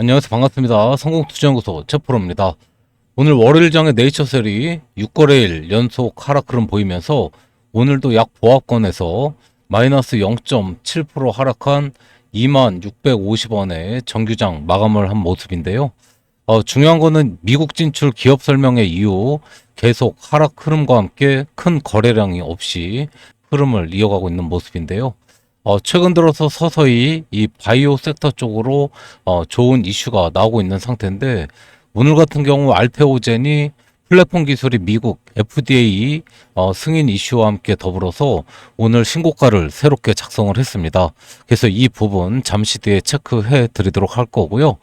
안녕하세요. 반갑습니다. 성공투자연구소 최프로입니다. 오늘 월요일장의 네이처셀이 6거래일 연속 하락 흐름 보이면서 오늘도 약 보합권에서 마이너스 0.7% 하락한 2650원의 정규장 마감을 한 모습인데요. 어, 중요한 거는 미국 진출 기업 설명회 이후 계속 하락 흐름과 함께 큰 거래량이 없이 흐름을 이어가고 있는 모습인데요. 어, 최근 들어서 서서히 이 바이오 섹터 쪽으로 어, 좋은 이슈가 나오고 있는 상태인데 오늘 같은 경우 알테오젠이 플랫폼 기술이 미국 FDA 어, 승인 이슈와 함께 더불어서 오늘 신고가를 새롭게 작성을 했습니다. 그래서 이 부분 잠시 뒤에 체크해 드리도록 할 거고요.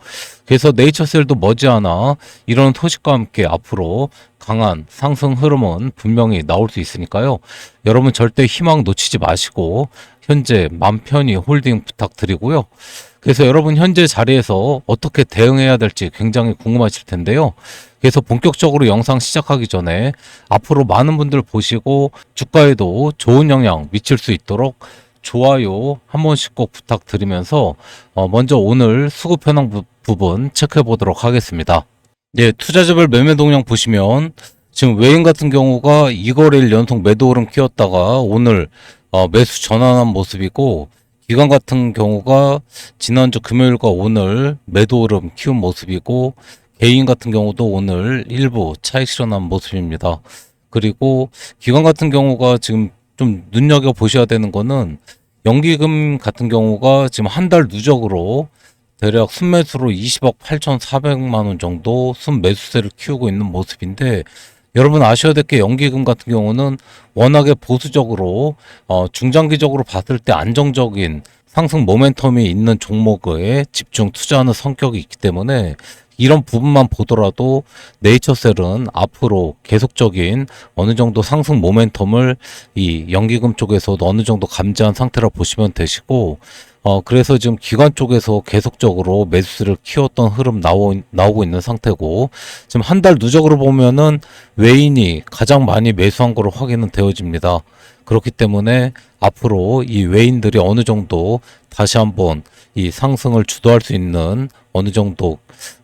그래서 네이처셀도 머지않아 이런 소식과 함께 앞으로 강한 상승 흐름은 분명히 나올 수 있으니까요. 여러분 절대 희망 놓치지 마시고 현재 맘 편히 홀딩 부탁드리고요. 그래서 여러분 현재 자리에서 어떻게 대응해야 될지 굉장히 궁금하실 텐데요. 그래서 본격적으로 영상 시작하기 전에 앞으로 많은 분들 보시고 주가에도 좋은 영향 미칠 수 있도록 좋아요 한 번씩 꼭 부탁드리면서 어, 먼저 오늘 수급 현황 부, 부분 체크해 보도록 하겠습니다. 예, 투자자별 매매 동향 보시면 지금 외인 같은 경우가 2거래일 연속 매도 흐름 키웠다가 오늘 어, 매수 전환한 모습이고 기관 같은 경우가 지난주 금요일과 오늘 매도 흐름 키운 모습이고 개인 같은 경우도 오늘 일부 차익 실현한 모습입니다. 그리고 기관 같은 경우가 지금 좀 눈여겨 보셔야 되는 거는 연기금 같은 경우가 지금 한 달 누적으로 대략 순매수로 20억 8,400만 원 정도 순매수세를 키우고 있는 모습인데 여러분 아셔야 될 게 연기금 같은 경우는 워낙에 보수적으로 어, 중장기적으로 봤을 때 안정적인 상승 모멘텀이 있는 종목에 집중 투자하는 성격이 있기 때문에 이런 부분만 보더라도 네이처셀은 앞으로 계속적인 어느 정도 상승 모멘텀을 이 연기금 쪽에서 어느 정도 감지한 상태라 보시면 되시고 어 그래서 지금 기관 쪽에서 계속적으로 매수를 키웠던 흐름 나오, 나오고 있는 상태고 지금 한 달 누적으로 보면은 외인이 가장 많이 매수한 거로 확인은 되어집니다. 그렇기 때문에 앞으로 이 외인들이 어느 정도 다시 한번 이 상승을 주도할 수 있는 어느 정도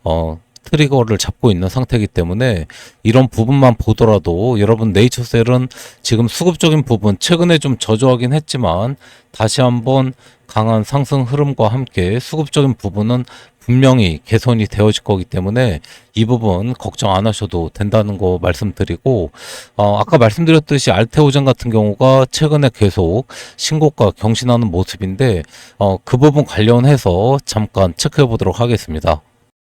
어 트리거를 잡고 있는 상태이기 때문에 이런 부분만 보더라도 여러분 네이처셀은 지금 수급적인 부분 최근에 좀 저조하긴 했지만 다시 한번 강한 상승 흐름과 함께 수급적인 부분은 분명히 개선이 되어질 거기 때문에 이 부분 걱정 안 하셔도 된다는 거 말씀드리고 어, 아까 말씀드렸듯이 알테오젠 같은 경우가 최근에 계속 신고가 경신하는 모습인데 어, 그 부분 관련해서 잠깐 체크해 보도록 하겠습니다.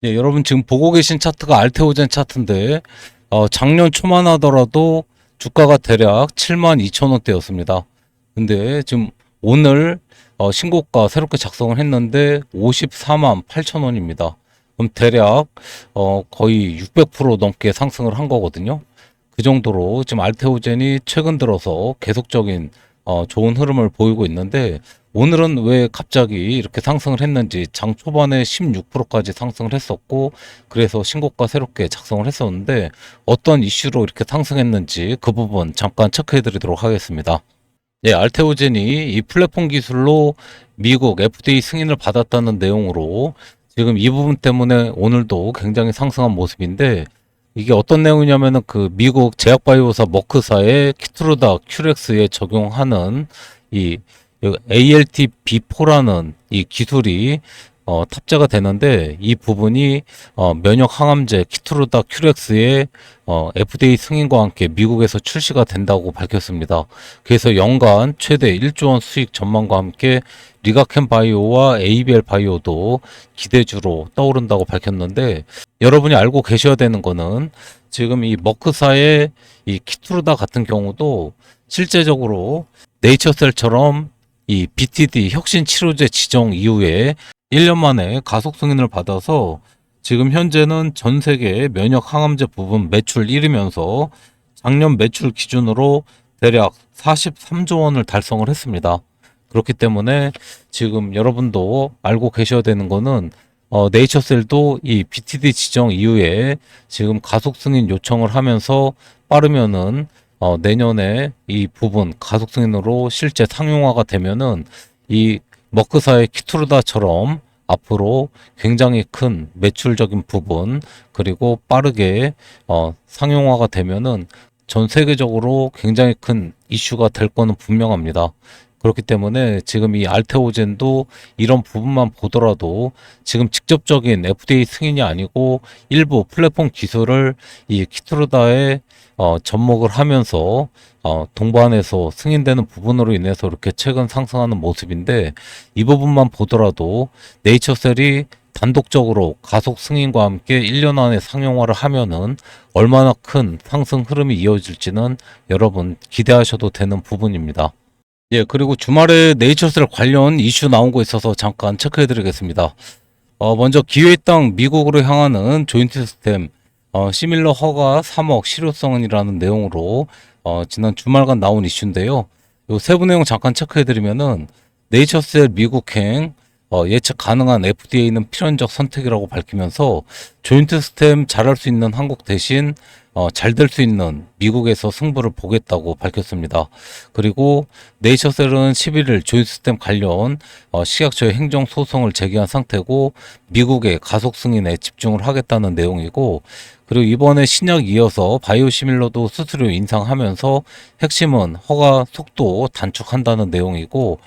예, 여러분 지금 보고 계신 차트가 알테오젠 차트인데 어, 작년 초만 하더라도 주가가 대략 7만 2천 원대였습니다. 근데 지금 오늘 어, 신고가 새롭게 작성을 했는데 54만 8천 원입니다. 그럼 대략 어, 거의 600% 넘게 상승을 한 거거든요. 그 정도로 지금 알테오젠이 최근 들어서 계속적인 어, 좋은 흐름을 보이고 있는데 오늘은 왜 갑자기 이렇게 상승을 했는지 장 초반에 16%까지 상승을 했었고 그래서 신고가 새롭게 작성을 했었는데 어떤 이슈로 이렇게 상승했는지 그 부분 잠깐 체크해 드리도록 하겠습니다. 예, 알테오젠이 이 플랫폼 기술로 미국 FDA 승인을 받았다는 내용으로 지금 이 부분 때문에 오늘도 굉장히 상승한 모습인데 이게 어떤 내용이냐면은 그 미국 제약바이오사 머크사의 키트루다 큐렉스에 적용하는 이 ALT B4라는 이 기술이 어, 탑재가 되는데 이 부분이 어, 면역 항암제 키트루다 큐렉스의 어, FDA 승인과 함께 미국에서 출시가 된다고 밝혔습니다. 그래서 연간 최대 1조 원 수익 전망과 함께 리가켄 바이오와 ABL 바이오도 기대주로 떠오른다고 밝혔는데 여러분이 알고 계셔야 되는 거는 지금 이 머크사의 이 키트루다 같은 경우도 실제적으로 네이처셀처럼 이 BTD 혁신 치료제 지정 이후에 1년 만에 가속 승인을 받아서 지금 현재는 전 세계 면역 항암제 부분 매출 1위면서 작년 매출 기준으로 대략 43조 원을 달성을 했습니다. 그렇기 때문에 지금 여러분도 알고 계셔야 되는 거는 어, 네이처셀도 이 BTD 지정 이후에 지금 가속 승인 요청을 하면서 빠르면은 어, 내년에 이 부분 가속 승인으로 실제 상용화가 되면은 이 머크사의 키투르다처럼 앞으로 굉장히 큰 매출적인 부분 그리고 빠르게 어, 상용화가 되면은 전 세계적으로 굉장히 큰 이슈가 될 거는 분명합니다. 그렇기 때문에 지금 이 알테오젠도 이런 부분만 보더라도 지금 직접적인 FDA 승인이 아니고 일부 플랫폼 기술을 이 키트로다에 어, 접목을 하면서 어, 동반해서 승인되는 부분으로 인해서 이렇게 최근 상승하는 모습인데 이 부분만 보더라도 네이처셀이 단독적으로 가속 승인과 함께 1년 안에 상용화를 하면은 얼마나 큰 상승 흐름이 이어질지는 여러분 기대하셔도 되는 부분입니다. 예, 그리고 주말에 네이처셀 관련 이슈 나온 거 있어서 잠깐 체크해 드리겠습니다. 어, 먼저 기회의 땅 미국으로 향하는 조인트 시스템 어, 시밀러 허가 3억 실효성은이라는 내용으로 어, 지난 주말간 나온 이슈인데요. 요 세부 내용 잠깐 체크해 드리면은 네이처셀 미국행 어, 예측 가능한 FDA는 필연적 선택이라고 밝히면서 조인트 시스템 잘할 수 있는 한국 대신 어, 잘 될 수 있는 미국에서 승부를 보겠다고 밝혔습니다. 그리고 네이처셀은 11일 조인트 시스템 관련 어, 식약처의 행정 소송을 제기한 상태고 미국의 가속 승인에 집중을 하겠다는 내용이고 그리고 이번에 신약 이어서 바이오시밀러도 수수료 인상하면서 핵심은 허가 속도 단축한다는 내용이고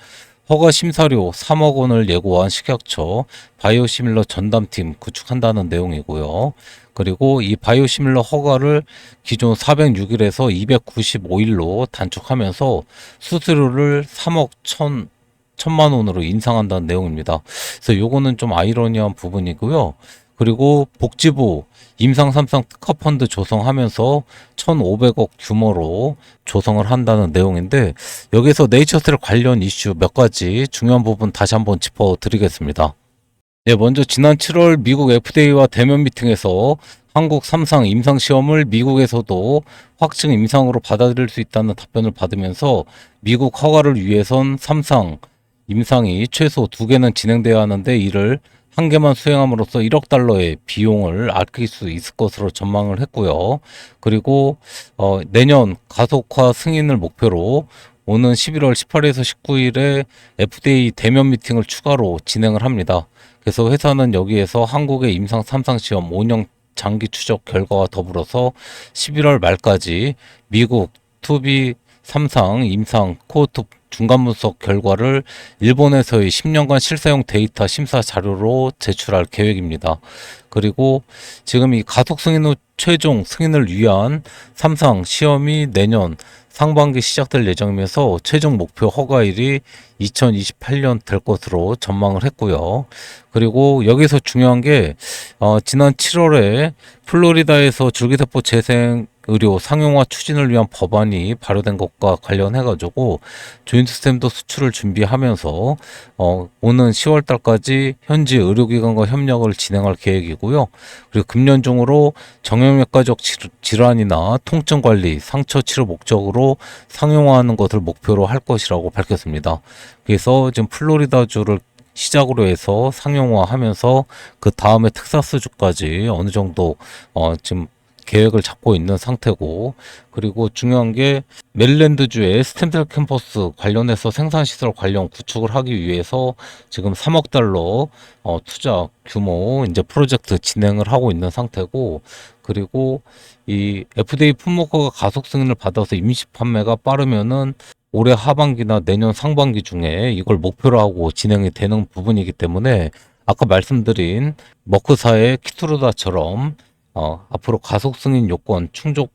허가 심사료 3억 원을 예고한 식약처 바이오시밀러 전담팀 구축한다는 내용이고요. 그리고 이 바이오시밀러 허가를 기존 406일에서 295일로 단축하면서 수수료를 3억 1천 천만 원으로 인상한다는 내용입니다. 그래서 요거는 좀 아이러니한 부분이고요. 그리고 복지부 임상 삼상 특화 펀드 조성하면서 1,500억 규모로 조성을 한다는 내용인데 여기서 네이처셀 관련 이슈 몇 가지 중요한 부분 다시 한번 짚어 드리겠습니다. 네, 먼저 지난 7월 미국 FDA와 대면 미팅에서 한국 삼상 임상 시험을 미국에서도 확증 임상으로 받아들일 수 있다는 답변을 받으면서 미국 허가를 위해선 삼상 임상이 최소 두 개는 진행돼야 하는데 이를 한 개만 수행함으로써 1억 달러의 비용을 아낄 수 있을 것으로 전망을 했고요. 그리고 어, 내년 가속화 승인을 목표로 오는 11월 18일에서 19일에 FDA 대면 미팅을 추가로 진행을 합니다. 그래서 회사는 여기에서 한국의 임상 3상 시험 5년 장기 추적 결과와 더불어서 11월 말까지 미국 투비 3상 임상 코호트 중간 분석 결과를 일본에서의 10년간 실사용 데이터 심사 자료로 제출할 계획입니다. 그리고 지금 이 가속 승인 후 최종 승인을 위한 삼상 시험이 내년 상반기 시작될 예정이면서 최종 목표 허가일이 2028년 될 것으로 전망을 했고요. 그리고 여기서 중요한 게 어, 지난 7월에 플로리다에서 줄기세포 재생 의료 상용화 추진을 위한 법안이 발효된 것과 관련해 가지고 조인트 스템도 수출을 준비하면서 어, 오는 10월 달까지 현지 의료기관과 협력을 진행할 계획이고요. 그리고 금년 중으로 정형외과적 질환이나 통증 관리, 상처 치료 목적으로 상용화하는 것을 목표로 할 것이라고 밝혔습니다. 그래서 지금 플로리다주를 시작으로 해서 상용화하면서 그 다음에 텍사스주까지 어느 정도 어 지금 계획을 잡고 있는 상태고 그리고 중요한 게 메릴랜드주의 스템셀 캠퍼스 관련해서 생산시설 관련 구축을 하기 위해서 지금 3억 달러 어, 투자 규모 이제 프로젝트 진행을 하고 있는 상태고 그리고 이 FDA 품목허가 가속 승인을 받아서 임시 판매가 빠르면은 올해 하반기나 내년 상반기 중에 이걸 목표로 하고 진행이 되는 부분이기 때문에 아까 말씀드린 머크사의 키트로다처럼 어, 앞으로 가속 승인 요건 충족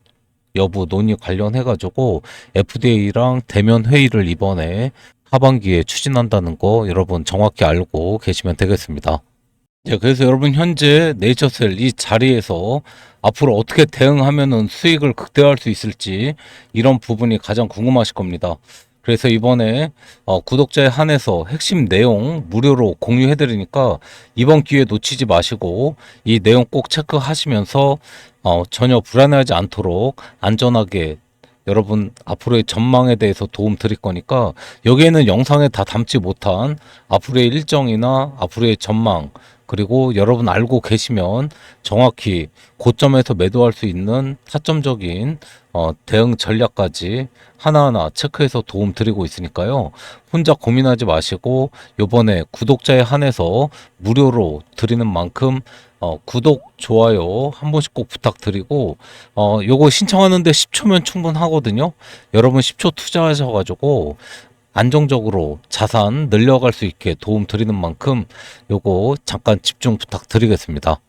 여부 논의 관련해 가지고 FDA랑 대면 회의를 이번에 하반기에 추진한다는 거 여러분 정확히 알고 계시면 되겠습니다. 예, 그래서 여러분 현재 네이처셀 이 자리에서 앞으로 어떻게 대응하면은 수익을 극대화할 수 있을지 이런 부분이 가장 궁금하실 겁니다. 그래서 이번에 어, 구독자에 한해서 핵심 내용 무료로 공유해 드리니까 이번 기회 놓치지 마시고 이 내용 꼭 체크하시면서 어, 전혀 불안해하지 않도록 안전하게 여러분 앞으로의 전망에 대해서 도움 드릴 거니까 여기에는 영상에 다 담지 못한 앞으로의 일정이나 앞으로의 전망 그리고 여러분 알고 계시면 정확히 고점에서 매도할 수 있는 타점적인 어, 대응 전략까지 하나하나 체크해서 도움 드리고 있으니까요. 혼자 고민하지 마시고 요번에 구독자에 한해서 무료로 드리는 만큼 어, 구독, 좋아요 한 번씩 꼭 부탁드리고 어, 요거 신청하는데 10초면 충분하거든요. 여러분 10초 투자하셔가지고 안정적으로 자산 늘려갈 수 있게 도움 드리는 만큼 요거 잠깐 집중 부탁드리겠습니다.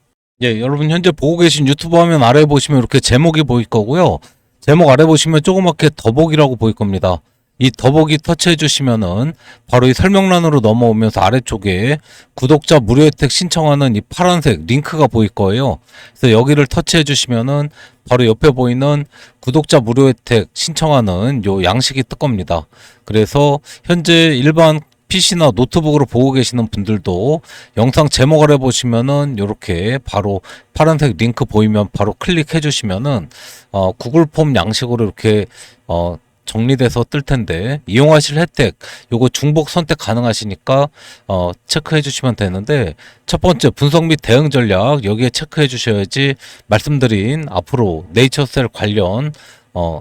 예, 여러분 현재 보고 계신 유튜브 화면 아래 보시면 이렇게 제목이 보일 거고요. 제목 아래 보시면 조그맣게 더보기라고 보일 겁니다. 이 더보기 터치해 주시면은 바로 이 설명란으로 넘어오면서 아래쪽에 구독자 무료 혜택 신청하는 이 파란색 링크가 보일 거예요. 그래서 여기를 터치해 주시면은 바로 옆에 보이는 구독자 무료 혜택 신청하는 요 양식이 뜰 겁니다. 그래서 현재 일반 PC나 노트북으로 보고 계시는 분들도 영상 제목 아래 보시면은 이렇게 바로 파란색 링크 보이면 바로 클릭해 주시면은 어, 구글 폼 양식으로 이렇게 어, 정리돼서 뜰 텐데 이용하실 혜택 요거 중복 선택 가능하시니까 어, 체크해 주시면 되는데 첫 번째 분석 및 대응 전략 여기에 체크해 주셔야지 말씀드린 앞으로 네이처셀 관련 어,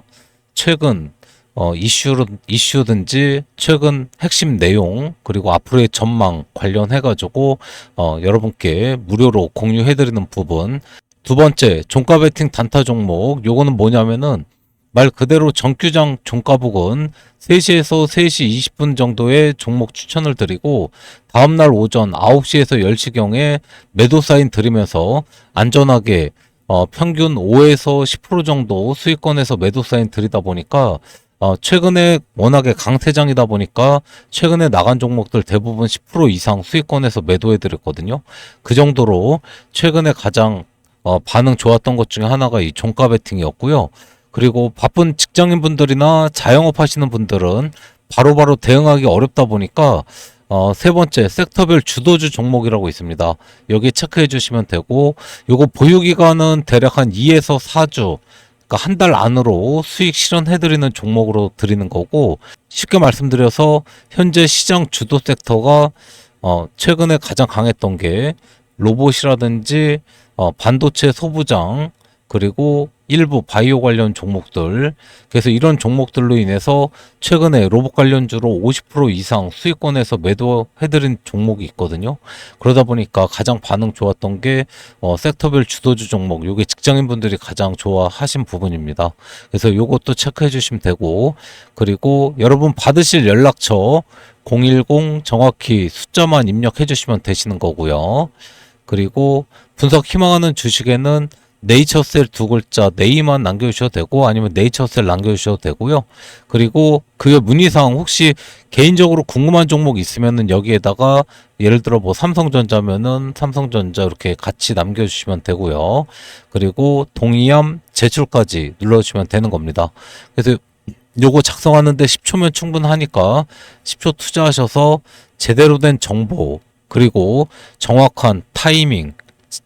최근 어, 이슈, 이슈든지 최근 핵심 내용 그리고 앞으로의 전망 관련해가지고 어, 여러분께 무료로 공유해드리는 부분. 두 번째 종가 베팅 단타 종목. 요거는 뭐냐면은 말 그대로 정규장 종가북은 3시에서 3시 20분 정도의 종목 추천을 드리고 다음날 오전 9시에서 10시경에 매도 사인 드리면서 안전하게 어, 평균 5에서 10% 정도 수익권에서 매도 사인 드리다 보니까 어, 최근에 워낙에 강세장이다 보니까 최근에 나간 종목들 대부분 10% 이상 수익권에서 매도해 드렸거든요. 그 정도로 최근에 가장 어, 반응 좋았던 것 중에 하나가 이 종가 베팅이었고요. 그리고 바쁜 직장인 분들이나 자영업 하시는 분들은 바로 바로 대응하기 어렵다 보니까 어, 세 번째 섹터별 주도주 종목이라고 있습니다. 여기 체크해 주시면 되고 요거 보유 기간은 대략 한 2에서 4주 그러니까 한 달 안으로 수익 실현해 드리는 종목으로 드리는 거고 쉽게 말씀드려서 현재 시장 주도 섹터가 어, 최근에 가장 강했던 게 로봇이라든지 어, 반도체 소부장 그리고 일부 바이오 관련 종목들 그래서 이런 종목들로 인해서 최근에 로봇 관련주로 50% 이상 수익권에서 매도해드린 종목이 있거든요. 그러다 보니까 가장 반응 좋았던 게 어, 섹터별 주도주 종목 요게 직장인분들이 가장 좋아하신 부분입니다. 그래서 요것도 체크해 주시면 되고 그리고 여러분 받으실 연락처 010 정확히 숫자만 입력해 주시면 되시는 거고요. 그리고 분석 희망하는 주식에는 네이처셀 두 글자 네이만 남겨주셔도 되고 아니면 네이처셀 남겨주셔도 되고요. 그리고 그게 문의사항 혹시 개인적으로 궁금한 종목 있으면은 여기에다가 예를 들어 뭐 삼성전자면은 삼성전자 이렇게 같이 남겨주시면 되고요. 그리고 동의함 제출까지 눌러주시면 되는 겁니다. 그래서 요거 작성하는데 10초면 충분하니까 10초 투자하셔서 제대로 된 정보 그리고 정확한 타이밍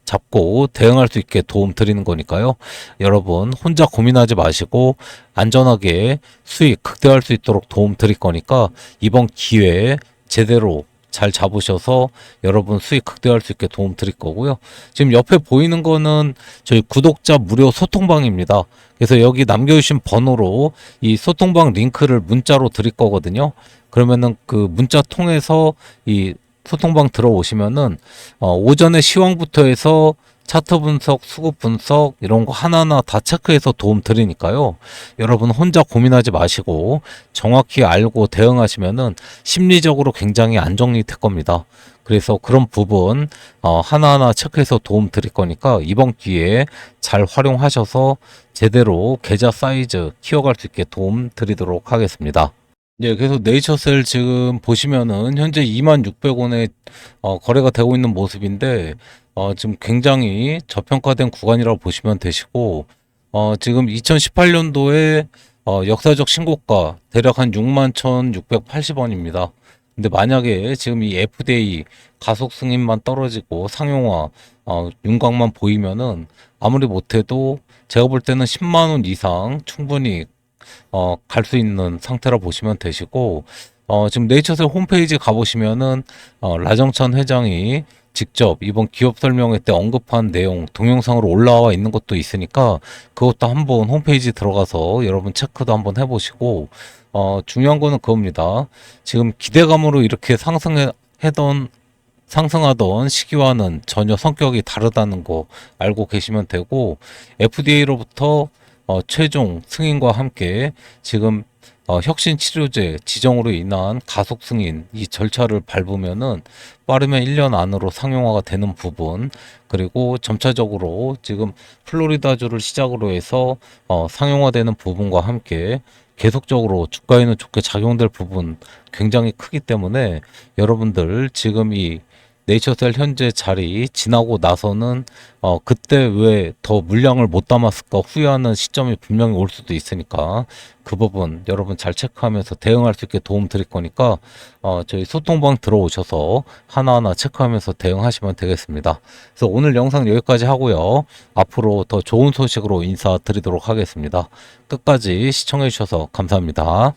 잡고 대응할 수 있게 도움 드리는 거니까요. 여러분 혼자 고민하지 마시고 안전하게 수익 극대화할 수 있도록 도움 드릴 거니까 이번 기회에 제대로 잘 잡으셔서 여러분 수익 극대화할 수 있게 도움 드릴 거고요. 지금 옆에 보이는 거는 저희 구독자 무료 소통방입니다. 그래서 여기 남겨주신 번호로 이 소통방 링크를 문자로 드릴 거거든요. 그러면은 그 문자 통해서 이 소통방 들어오시면은 어, 오전에 시황부터 해서 차트 분석, 수급 분석 이런 거 하나하나 다 체크해서 도움 드리니까요. 여러분 혼자 고민하지 마시고 정확히 알고 대응하시면은 심리적으로 굉장히 안정이 될 겁니다. 그래서 그런 부분 어, 하나하나 체크해서 도움 드릴 거니까 이번 기회에 잘 활용하셔서 제대로 계좌 사이즈 키워갈 수 있게 도움 드리도록 하겠습니다. 예, 그래서 네이처셀 지금 보시면은 현재 26,600원에 어, 거래가 되고 있는 모습인데 어, 지금 굉장히 저평가된 구간이라고 보시면 되시고 어, 지금 2018년도에 어, 역사적 신고가 대략 한 61,680원입니다. 근데 만약에 지금 이 FDA 가속 승인만 떨어지고 상용화 어, 윤곽만 보이면은 아무리 못해도 제가 볼 때는 10만 원 이상 충분히 어, 갈 수 있는 상태라 보시면 되시고 어, 지금 네이처셀 홈페이지 가보시면은 어, 라정천 회장이 직접 이번 기업 설명회 때 언급한 내용 동영상으로 올라와 있는 것도 있으니까 그것도 한번 홈페이지 들어가서 여러분 체크도 한번 해보시고 어, 중요한 거는 그겁니다. 지금 기대감으로 이렇게 상승해던 상승하던 시기와는 전혀 성격이 다르다는 거 알고 계시면 되고 FDA로부터 어, 최종 승인과 함께 지금 어, 혁신 치료제 지정으로 인한 가속 승인 이 절차를 밟으면은 빠르면 1년 안으로 상용화가 되는 부분 그리고 점차적으로 지금 플로리다주를 시작으로 해서 어, 상용화되는 부분과 함께 계속적으로 주가에는 좋게 작용될 부분 굉장히 크기 때문에 여러분들 지금 이 네이처셀 현재 자리 지나고 나서는 어 그때 왜 더 물량을 못 담았을까 후회하는 시점이 분명히 올 수도 있으니까 그 부분 여러분 잘 체크하면서 대응할 수 있게 도움 드릴 거니까 어 저희 소통방 들어오셔서 하나하나 체크하면서 대응하시면 되겠습니다. 그래서 오늘 영상 여기까지 하고요. 앞으로 더 좋은 소식으로 인사드리도록 하겠습니다. 끝까지 시청해 주셔서 감사합니다.